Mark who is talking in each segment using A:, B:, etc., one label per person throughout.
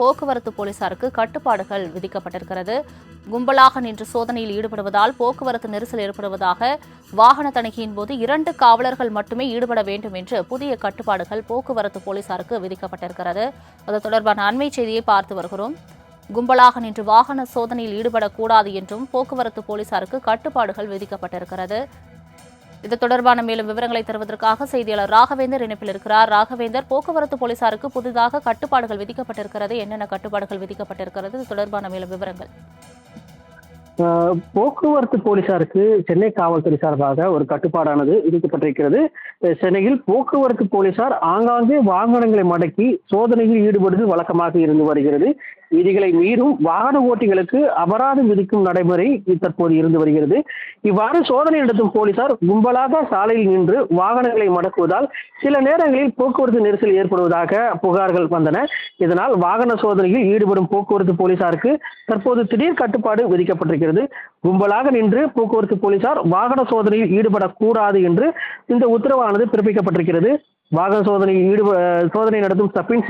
A: போக்குவரத்து போலீசாருக்கு கட்டுப்பாடுகள் விதிக்கப்பட்டிருக்கிறது. கும்பலாக நின்று சோதனையில் ஈடுபடுவதால் போக்குவரத்து நெரிசல் ஏற்படுவதாக வாகன தணிக்கையின் போது இரண்டு காவலர்கள் மட்டுமே ஈடுபட வேண்டும் என்று புதிய கட்டுப்பாடுகள் போக்குவரத்து போலீசாருக்கு விதிக்கப்பட்டிருக்கிறது. அது தொடர்பான அண்மை செய்தியை பார்த்து வருகிறோம். கும்பலாக நின்று வாகன சோதனையில் ஈடுபடக்கூடாது என்றும் போக்குவரத்து போலீசாருக்கு கட்டுப்பாடுகள் விதிக்கப்பட்டிருக்கிறது. இது தொடர்பான மேலும் விவரங்களை தருவதற்காக செய்தியாளர் ராகவேந்தர் இணைப்பில் இருக்கிறார். ராகவேந்தர் போக்குவரத்து போலீசாருக்கு புதிதாக கட்டுப்பாடுகள் விதிக்கப்பட்டிருக்கிறது. என்னென்ன கட்டுப்பாடுகள் விதிக்கப்பட்டிருக்கிறது? இது தொடர்பான மேலும் விவரங்கள்.
B: ஆஹ் போக்குவரத்து போலீசாருக்கு சென்னை காவல்துறை சார்பாக ஒரு கட்டுப்பாடானது விதிக்கப்பட்டிருக்கிறது. சென்னையில் போக்குவரத்து போலீசார் ஆங்காங்கே வாகனங்களை மடக்கி சோதனையில் ஈடுபடுவது வழக்கமாக இருந்து வருகிறது. விதிகளை மீறும் வாகன ஓட்டிகளுக்கு அபராதம் விதிக்கும் நடைமுறை தற்போது இருந்து வருகிறது. இவ்வாறு சோதனை நடத்தும் போலீசார் கும்பலாக சாலையில் நின்று வாகனங்களை மடக்குவதால் சில நேரங்களில் போக்குவரத்து நெரிசல் ஏற்படுவதாக புகார்கள் வந்தன. இதனால் வாகன சோதனையில் ஈடுபடும் போக்குவரத்து போலீசாருக்கு தற்போது திடீர் கட்டுப்பாடு விதிக்கப்பட்டிருக்கிறது. கும்பலாக நின்று போக்குவரத்து போலீசார் வாகன சோதனையில் ஈடுபடக்கூடாது என்று இந்த உத்தரவானது பிறப்பிக்கப்பட்டிருக்கிறது. வாகன சோதனையில் ஈடுப சோதனை நடத்தும் சப்பின்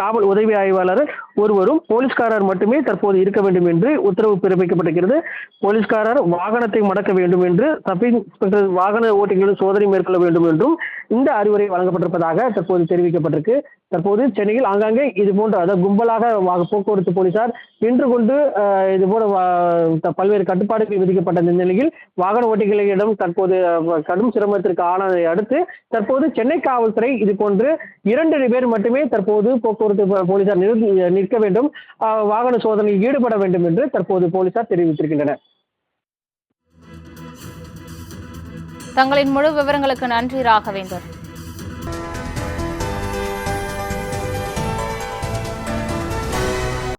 B: காவல் உதவி ஆய்வாளர் ஒருவரும் போலீஸ்காரர் மட்டுமே தற்போது இருக்க வேண்டும் என்று உத்தரவு பிறப்பிக்கப்பட்டிருக்கிறது. போலீஸ்காரர் வாகனத்தை மடக்க வேண்டும் என்று சப் இன்ஸ்பெக்டர் வாகன ஓட்டிகளும் சோதனை மேற்கொள்ள வேண்டும் என்றும் இந்த அறிவுரை வழங்கப்பட்டிருப்பதாக தற்போது தெரிவிக்கப்பட்டிருக்கு. தற்போது சென்னையில் ஆங்காங்கே இது போன்ற அதாவது கும்பலாக போக்குவரத்து போலீசார் நின்று கொண்டு இது போல பல்வேறு கட்டுப்பாடுகள் விதிக்கப்பட்ட இந்த நிலையில் வாகன ஓட்டிகளிடம் தற்போது கடும் சிரமத்திற்கு ஆனதை அடுத்து தற்போது சென்னை காவல்துறை இது போன்று இரண்டு பேர் மட்டுமே தற்போது போக்குவரத்து போலீசார் நிறு- நிற்க வேண்டும். வாகன சோதனையில் ஈடுபட வேண்டும் என்று தற்போது போலீசார் தெரிவித்திருக்கின்றனர்.
A: தங்களின் முழு விவரங்களுக்கு நன்றி ராகவேந்தர்.